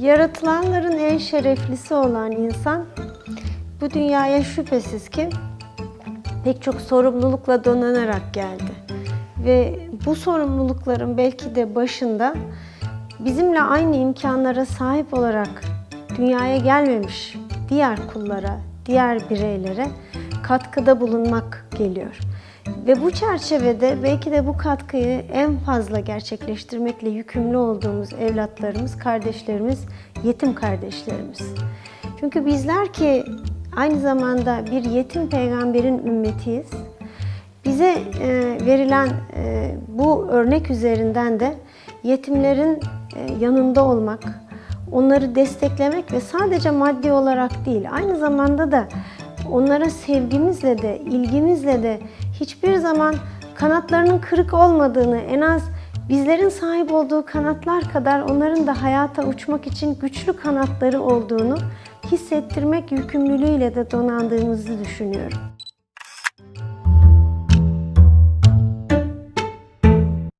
Yaratılanların en şereflisi olan insan bu dünyaya şüphesiz ki pek çok sorumlulukla donanarak geldi. Ve bu sorumlulukların belki de başında bizimle aynı imkanlara sahip olarak dünyaya gelmemiş diğer kullara, diğer bireylere katkıda bulunmak geliyor. Ve bu çerçevede belki de bu katkıyı en fazla gerçekleştirmekle yükümlü olduğumuz evlatlarımız, kardeşlerimiz, yetim kardeşlerimiz. Çünkü bizler ki aynı zamanda bir yetim peygamberin ümmetiyiz. Bize e, verilen e, bu örnek üzerinden de yetimlerin e, yanında olmak, onları desteklemek ve sadece maddi olarak değil, aynı zamanda da onlara sevgimizle de, ilgimizle de hiçbir zaman kanatlarının kırık olmadığını, en az bizlerin sahip olduğu kanatlar kadar onların da hayata uçmak için güçlü kanatları olduğunu hissettirmek yükümlülüğüyle de donandığımızı düşünüyorum.